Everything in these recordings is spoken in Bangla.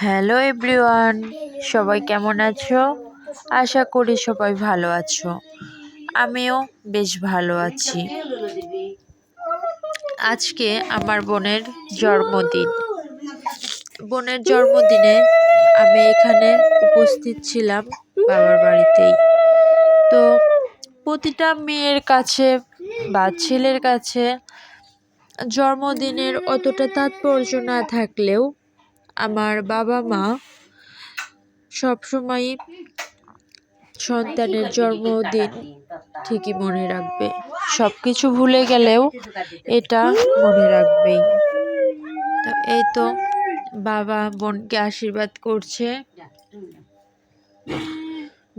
হ্যালো এভরিওয়ান, সবাই কেমন আছো? আশা করি সবাই ভালো আছো। আমিও বেশ ভালো আছি। আজকে আমার বোনের জন্মদিন। বোনের জন্মদিনে আমি এখানে উপস্থিত ছিলাম বাবার বাড়িতেই। তো প্রতিটা মেয়ের কাছে বা ছেলের কাছে জন্মদিনের অতটা তাৎপর্য না থাকলেও আমার বাবা মা সবসময়ই সন্তানের জন্মদিন ঠিকই মনে রাখবে। সব কিছু ভুলে গেলেও এটা মনে রাখবেই। এই তো বাবা বোনকে আশীর্বাদ করছে।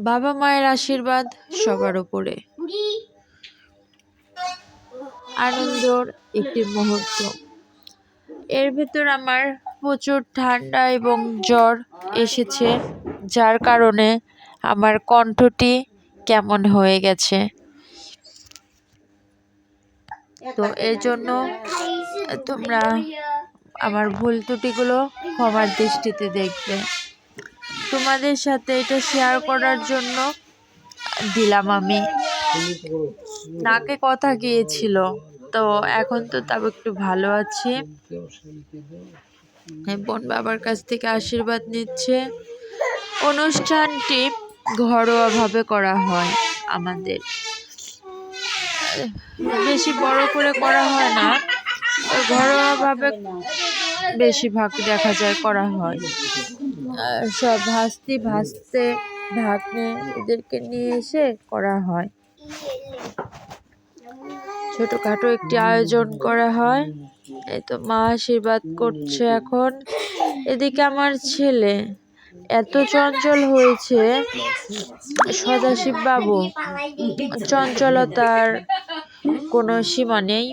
বাবা মায়ের আশীর্বাদ সবার উপরে। আনন্দর একটি মুহূর্ত। এর ভেতর আমার প্রচুর ঠান্ডা এবং জ্বর এসেছে, যার কারণে আমার কণ্ঠটি কেমন হয়ে গেছে। তো এর জন্য তোমরা আমার ভুল ত্রুটিগুলো ক্ষমার দৃষ্টিতে দেখবে। তোমাদের সাথে এটা শেয়ার করার জন্য দিলাম আমি। নাকে কথা গিয়েছিল, তো এখন তো তাও একটু ভালো আছি। বোন বাবার কাছ থেকে আশীর্বাদ নিচ্ছে। অনুষ্ঠানটি ঘরোয়াভাবে করা হয় আমাদের। বেশি বড় করে করা হয় না, ঘরোয়াভাবে বেশিরভাগ দেখা যায় করা হয়। সব ভাস্তি ভাসতে ঢাকনে এদেরকে নিয়ে এসে করা হয়। ছোটোখাটো একটি আয়োজন করা হয়। এই তো মা আশীর্বাদ করছে এখন। এদিকে আমার ছেলে, এত চঞ্চল হয়েছে সদাশিব বাবু চঞ্চলতার কোনো সীমা নেই।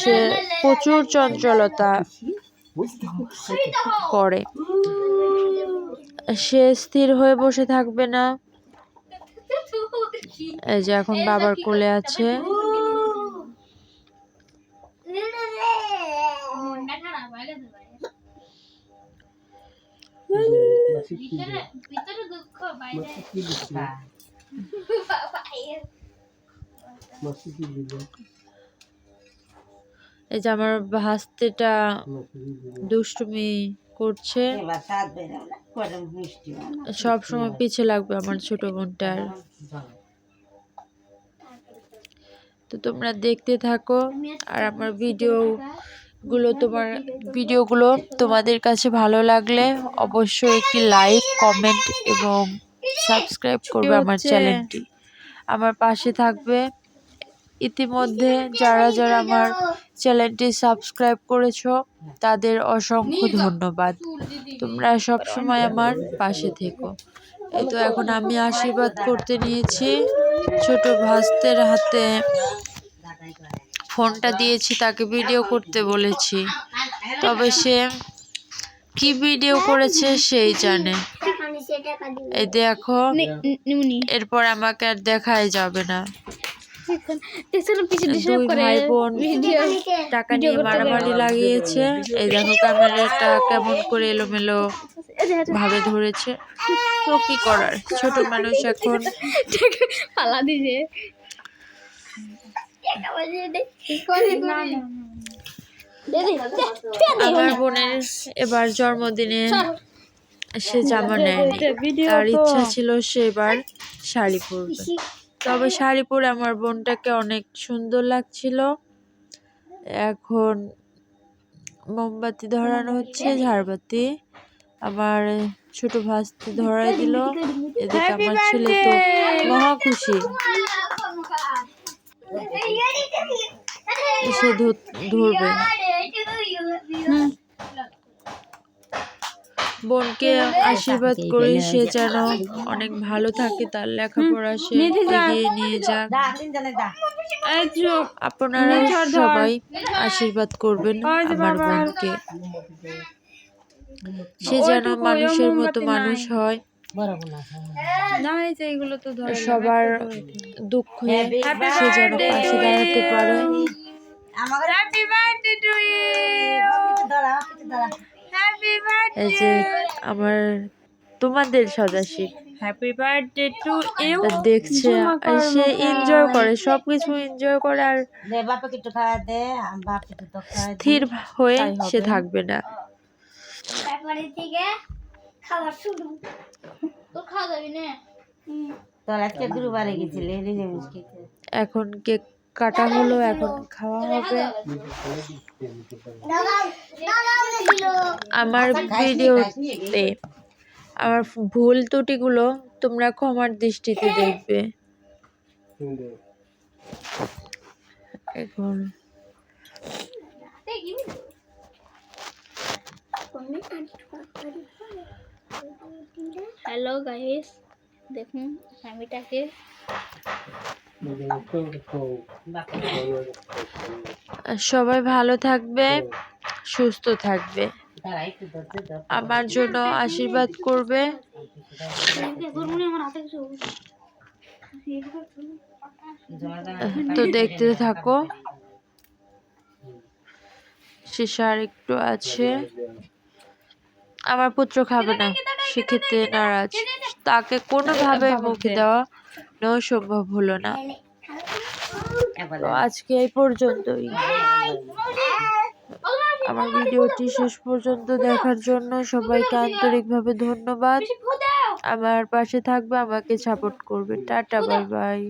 সে প্রচুর চঞ্চলতা করে। সে স্থির হয়ে বসে থাকবে না। এই যে এখন বাবার কোলে আছে। এই যে আমার ভাস্তিটা দুষ্টুমি করছে। সব সময় পিছে লাগবে আমার ছোট বোনটার তো তোমরা দেখতে থাকো, আর আমার ভিডিও গুলো তোমার ভিডিওগুলো তোমাদের কাছে ভালো লাগলে অবশ্যই একটি লাইক কমেন্ট এবং সাবস্ক্রাইব করবে আমার চ্যানেলটি। আমার পাশে থাকবে। ইতিমধ্যে যারা যারা আমার চ্যানেলটি সাবস্ক্রাইব করেছ তাদের অসংখ্য ধন্যবাদ। তোমরা সব সময় আমার পাশে থেকো। এই তো এখন আমি আশীর্বাদ করতে নিয়েছি। ছোট ভাস্তের হাতে ফোনটা দিয়েছি তাকে ভিডিও করতে বলেছি। তবে সে কি ভিডিও করেছে সেই জানে। এই দেখো এরপর আমাকে আর দেখাই যাবে না। দুই ভাই বোন টাকা নিয়ে মারামারি লাগিয়েছে। এই দেখো ক্যামেরাটা কেমন করে এলোমেলো ভাবে ধরেছে। তো কি করার? ছোট মানুষ এখন পালা দিছে আমার বোনের এবার জন্মদিনে সে জামা নেয়নি তার ইচ্ছা ছিল সে এবার শাড়ি পরবে তবে শাড়ি পরে আমার বোনটাকে অনেক সুন্দর লাগছিল এখন মোমবাতি ধরানো হচ্ছে ঝাড়বাতি আমার ছোট ভাস্তি ধরাই দিল এদিকে আমার ছেলে তো মহা খুশি। সে ধর- ধরবে। বোনকে আশীর্বাদ করি সে যেন অনেক ভালো থাকে তার লেখাপড়া সে এগিয়ে নিয়ে যাক আপনারা সবাই আশীর্বাদ করবেন আমার বোনকে। সে যেন মানুষের মতো মানুষ হয়। সবার দুঃখে সে যেন পাশে দাঁড়াতে পারে। এই যে আমার তোমাদের Sadashiv. Happy birthday to you দেখছে আর সে এনজয় করে সবকিছু এনজয় করে আর দে বাপাকে খাওয়া দে বাপকে একটু খাওয়া স্থির হয়ে সে থাকবে না। তারপরে থেকে খাবার শুরু তোর খাওয়া যাবি না তোর আজকে গুরুবারে গেছিলি নিরামিষ খেতে। এখন কেক কাটা হলো এখন খাওয়া হবে। আমার ভিডিওতে আমার ভুল ত্রুটিগুলো তোমরা ক্ষমার দৃষ্টিতে দেখবে। এখন হ্যালো গাইস দেখুন স্বামীটাকে সবাই ভালো থাকবে সুস্থ থাকবে। আমার জন্য আশীর্বাদ করবে। আমার হাতে কিছু জমা দাও তো দেখতে থাকো। শেষে আর একটু আছে। আমার পুত্র খাবে না। সেক্ষেত্রে নারাজ। তাকে কোনোভাবে মুখে দেওয়া নেওয়া সম্ভব হলো না। আজকে এই পর্যন্তই। আমার ভিডিওটি শেষ পর্যন্ত দেখার জন্য সবাইকে আন্তরিকভাবে ধন্যবাদ। আমার পাশে থাকবে, আমাকে সাপোর্ট করবে। Tata, bye bye.